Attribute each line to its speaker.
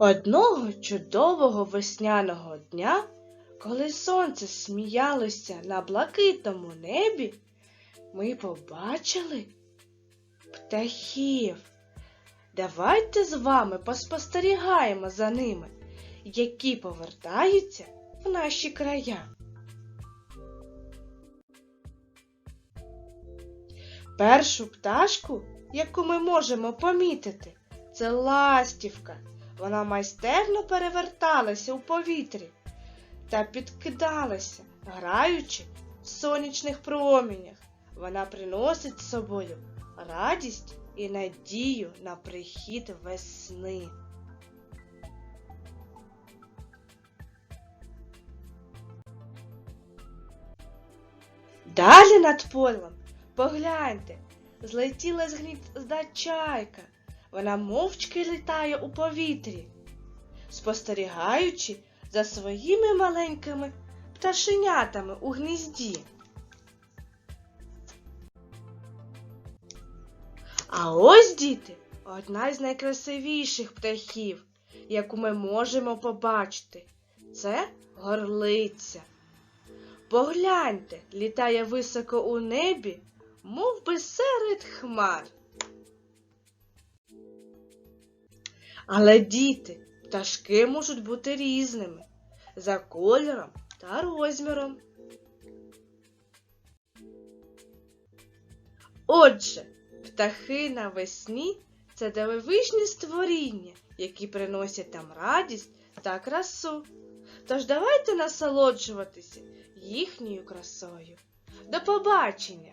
Speaker 1: Одного чудового весняного дня, коли сонце сміялося на блакитному небі, ми побачили птахів. Давайте з вами поспостерігаємо за ними, які повертаються в наші края. Першу пташку, яку ми можемо помітити, це ластівка. Вона майстерно переверталася у повітрі та підкидалася, граючи в сонячних промінях. Вона приносить з собою радість і надію на прихід весни. Далі над полем, погляньте, злетіла з гнізда чайка. Вона мовчки літає у повітрі, спостерігаючи за своїми маленькими пташенятами у гнізді. А ось, діти, одна з найкрасивіших птахів, яку ми можемо побачити. Це горлиця. Погляньте, літає високо у небі, мов би серед хмар. Але діти, пташки можуть бути різними за кольором та розміром. Отже, птахи навесні це дивовижні створіння, які приносять нам радість та красу. Тож давайте насолоджуватися їхньою красою. До побачення!